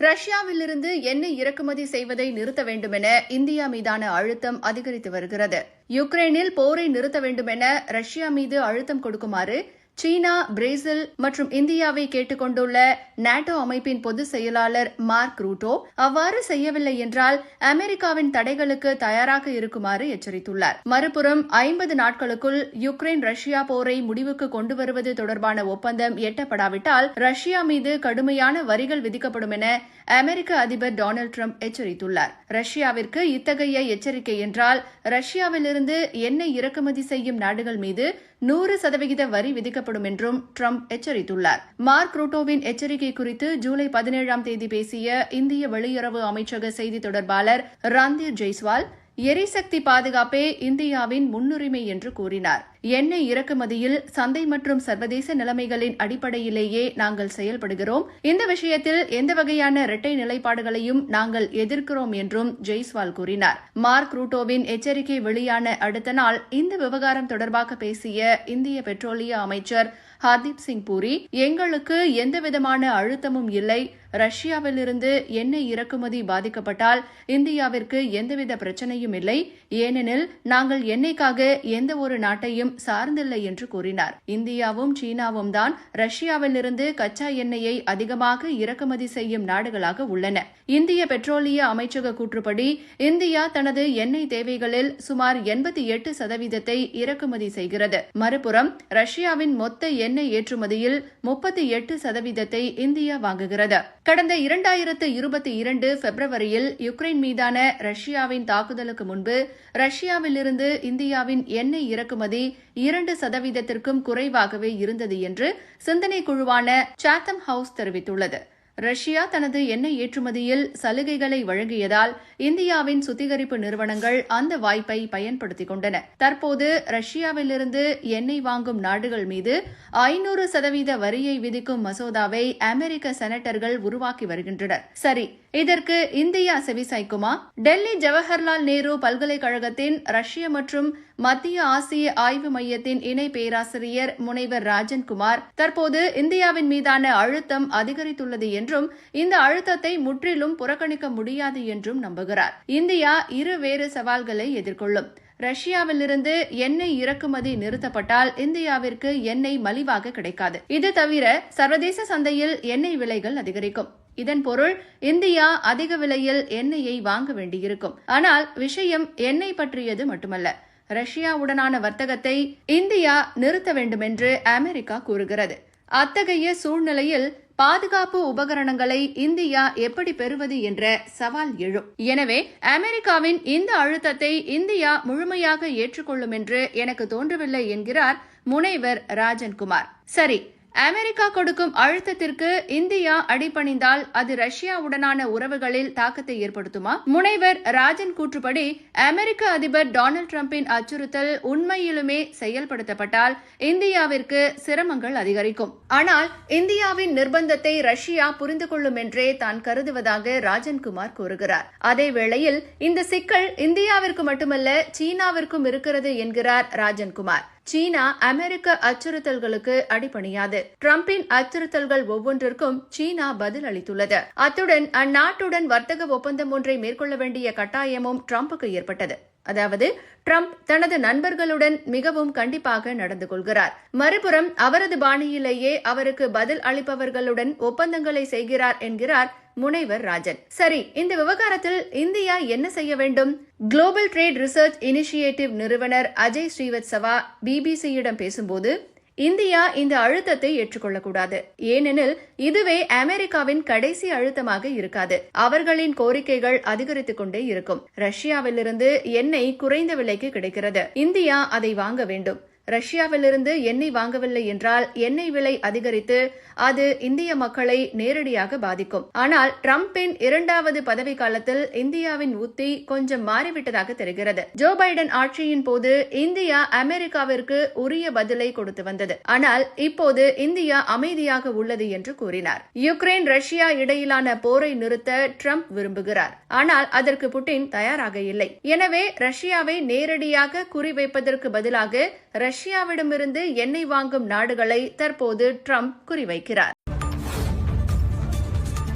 ரஷ்யாவிலிருந்து எண்ணெய் இறக்குமதி செய்வதை நிறுத்த வேண்டுமென இந்தியா மீதான அழுத்தம் அதிகரித்து வருகிறது. யுக்ரைனில் போரை நிறுத்த வேண்டுமென ரஷ்யா மீது அழுத்தம் கொடுக்குமாறு சீனா பிரேசில் மற்றும் இந்தியாவை கேட்டுக்கொண்டுள்ள நாட்டோ அமைப்பின் பொதுச் செயலாளர் மார்க் ரூட்டோ அவ்வாறு செய்யவில்லை என்றால் அமெரிக்காவின் தடைகளுக்கு தயாராக இருக்குமாறு எச்சரித்துள்ளார். மறுபுறம் ஐம்பது நாட்களுக்குள் யுக்ரைன் ரஷ்யா போரை முடிவுக்கு கொண்டு வருவது தொடர்பான ஒப்பந்தம் எட்டப்படாவிட்டால் ரஷ்யா மீது கடுமையான வரிகள் விதிக்கப்படும் என அமெரிக்க அதிபர் டொனால்டு ட்ரம்ப் எச்சரித்துள்ளார். ரஷ்யாவிற்கு இத்தகைய எச்சரிக்கை என்றால் ரஷ்யாவிலிருந்து எண்ணெய் இறக்குமதி செய்யும் நாடுகள் மீது நூறு சதவிகித வரி விதிக்கப்படும் என்றும் ட்ரம்ப் எச்சரித்துள்ளார். மார்க் ரூட்டோவின் எச்சரிக்கை குறித்து ஜூலை பதினேழாம் தேதி பேசிய இந்திய வெளியுறவு அமைச்சக செய்தி தொடர்பாளர் ரந்தீர் ஜெய்ஸ்வால் எரிசக்தி பாதுகாப்பே இந்தியாவின் முன்னுரிமை என்று கூறினார். எண்ணெய் இறக்குமதியில் சந்தை மற்றும் சர்வதேச நிலைமைகளின் அடிப்படையிலேயே நாங்கள் செயல்படுகிறோம். இந்த விஷயத்தில் எந்த வகையான இரட்டை நிலைப்பாடுகளையும் நாங்கள் எதிர்க்கிறோம் என்றும் ஜெய்ஸ்வால் கூறினார். மார்க் ரூட்டோவின் எச்சரிக்கை வெளியான அடுத்த நாள் இந்த விவகாரம் தொடர்பாக பேசிய இந்திய பெட்ரோலிய அமைச்சர் ஹர்தீப் சிங் பூரி எங்களுக்கு எந்தவிதமான அழுத்தமும் இல்லை ரஷ்யாவிலிருந்து எண்ணெய் இறக்குமதி பாதிக்கப்பட்டால் இந்தியாவிற்கு எந்தவித பிரச்சனையும் இல்லை. ஏனெனில் நாங்கள் எண்ணெய்க்காக எந்த ஒரு நாட்டையும் சார்ந்தில்லை என்று கூறினார். இந்தியாவும் சீனாவும் தான் ரஷ்யாவிலிருந்து கச்சா எண்ணெயை அதிகமாக இறக்குமதி செய்யும் நாடுகளாக உள்ளன. இந்திய பெட்ரோலிய அமைச்சக கூற்றுப்படி இந்தியா தனது எண்ணெய் தேவைகளில் சுமார் எண்பத்தி எட்டு சதவீதத்தை இறக்குமதி செய்கிறது. மறுபுறம் ரஷ்யாவின் மொத்த எண்ணெய் ஏற்றுமதியில் முப்பத்தி எட்டு சதவீதத்தை இந்தியா வாங்குகிறது. கடந்த இரண்டாயிரத்து இருபத்தி இரண்டு பிப்ரவரியில் யுக்ரைன் மீதான ரஷ்யாவின் தாக்குதலுக்கு முன்பு ரஷ்யாவிலிருந்து இந்தியாவின் எண்ணெய் இறக்குமதி இரண்டு சதவீதத்திற்கும் குறைவாகவே இருந்தது என்று சிந்தனை குழுவான சாத்தம் ஹவுஸ் தெரிவித்துள்ளது. ரஷ்யா தனது எண்ணெய் ஏற்றுமதியில் சலுகைகளை வழங்கியதால் இந்தியாவின் சுத்திகரிப்பு நிறுவனங்கள் அந்த வாய்ப்பை பயன்படுத்திக் கொண்டன. தற்போது ரஷ்யாவிலிருந்து எண்ணெய் வாங்கும் நாடுகள் மீது ஐநூறு சதவீத வரியை விதிக்கும் மசோதாவை அமெரிக்க செனட்டர்கள் உருவாக்கி வருகின்றனர். சரி இதற்கு இந்தியா செவிசாய்க்குமா? டெல்லி ஜவஹர்லால் நேரு பல்கலைக்கழகத்தின் ரஷ்ய மற்றும் மத்திய ஆசிய ஆய்வு மையத்தின் இணை பேராசிரியர் முனைவர் ராஜன்குமார் தற்போது இந்தியாவின் மீதான அழுத்தம் அதிகரித்துள்ளது என்றும் இந்த அழுத்தத்தை முற்றிலும் புறக்கணிக்க முடியாது என்றும் நம்புகிறார். இந்தியா இரு வேறு சவால்களை எதிர்கொள்ளும். ரஷ்யாவிலிருந்து எண்ணெய் இறக்குமதி நிறுத்தப்பட்டால் இந்தியாவிற்கு எண்ணெய் மலிவாக கிடைக்காது. இது தவிர சர்வதேச சந்தையில் எண்ணெய் விலைகள் அதிகரிக்கும். இதன் பொருள் இந்தியா அதிக விலையில் எண்ணெயை வாங்க வேண்டியிருக்கும். ஆனால் விஷயம் எண்ணெய் பற்றியது மட்டுமல்ல. ரஷ்யாவுடனான வர்த்தகத்தை இந்தியா நிறுத்த வேண்டுமென்று அமெரிக்கா கூறுகிறது. அத்தகைய சூழ்நிலையில் பாதுகாப்பு உபகரணங்களை இந்தியா எப்படி பெறுவது என்ற சவால் எழும். எனவே அமெரிக்காவின் இந்த அழுத்தத்தை இந்தியா முழுமையாக ஏற்றுக்கொள்ளும் என்று எனக்கு தோன்றவில்லை என்கிறார் முனைவர் ராஜன்குமார். சரி அமெரிக்கா கொடுக்கும் அழுத்தத்திற்கு இந்தியா அடிபணிந்தால் அது ரஷ்யாவுடனான உறவுகளில் தாக்கத்தை ஏற்படுத்துமா? முனைவர் ராஜன் கூற்றுப்படி அமெரிக்க அதிபர் டொனால்டு டிரம்பின் அச்சுறுத்தல் உண்மையிலுமே செயல்படுத்தப்பட்டால் இந்தியாவிற்கு சிரமங்கள் அதிகரிக்கும். ஆனால் இந்தியாவின் நிர்பந்தத்தை ரஷ்யா புரிந்து கொள்ளும் என்றே தான் கருதுவதாக ராஜன்குமார் கூறுகிறார். அதே வேளையில் இந்த சிக்கல் இந்தியாவிற்கு மட்டுமல்ல சீனாவிற்கும் இருக்கிறது என்கிறார் ராஜன்குமார் சீனா அமெரிக்க அச்சுறுத்தல்களுக்கு அடிபணியாது. டிரம்பின் அச்சுறுத்தல்கள் ஒவ்வொன்றிற்கும் சீனா பதில் அளித்துள்ளது. அத்துடன் அந்நாட்டுடன் வர்த்தக ஒப்பந்தம் ஒன்றை மேற்கொள்ள வேண்டிய கட்டாயமும் டிரம்புக்கு ஏற்பட்டது. அதாவது ட்ரம்ப் தனது நண்பர்களுடன் மிகவும் கண்டிப்பாக நடந்து கொள்கிறார். மறுபுறம் அவரது பாணியிலேயே அவருக்கு பதில் அளிப்பவர்களுடன் ஒப்பந்தங்களை செய்கிறார் என்கிறார் முனைவர் ராஜன். சரி இந்த விவகாரத்தில் இந்தியா என்ன செய்ய வேண்டும்? குளோபல் ட்ரேட் ரிசர்ச் இனிஷியேட்டிவ் நிறுவனர் அஜய் ஸ்ரீவத்சவா பிபிசியிடம் பேசும்போது இந்தியா இந்த அழுத்தத்தை ஏற்றுக்கொள்ளக்கூடாது. ஏனெனில் இதுவே அமெரிக்காவின் கடைசி அழுத்தமாக இருக்காது. அவர்களின் கோரிக்கைகள் அதிகரித்துக் கொண்டே இருக்கும். ரஷ்யாவிலிருந்து எண்ணெய் குறைந்த விலைக்கு கிடைக்கிறது. இந்தியா அதை வாங்க வேண்டும். ரஷ்யாவிலிருந்து எண்ணெய் வாங்கவில்லை என்றால் எண்ணெய் விலை அதிகரித்து அது இந்திய மக்களை நேரடியாக பாதிக்கும். ஆனால் டிரம்பின் இரண்டாவது பதவி காலத்தில் இந்தியாவின் உத்தி கொஞ்சம் மாறிவிட்டதாக தெரிகிறது. ஜோ பைடன் ஆட்சியின் போது இந்தியா அமெரிக்காவிற்கு உரிய பதிலை கொடுத்து வந்தது. ஆனால் இப்போது இந்தியா அமைதியாக உள்ளது என்று கூறினார். யுக்ரைன் ரஷ்யா இடையிலான போரை நிறுத்த ட்ரம்ப் விரும்புகிறார். ஆனால் அதற்கு புட்டின் தயாராக இல்லை. எனவே ரஷ்யாவை நேரடியாக குறிவைப்பதற்கு பதிலாக ரஷ்யாவிடமிருந்து எண்ணெய் வாங்கும் நாடுகளை தற்போது ட்ரம்ப் குறிவைக்கிறார்.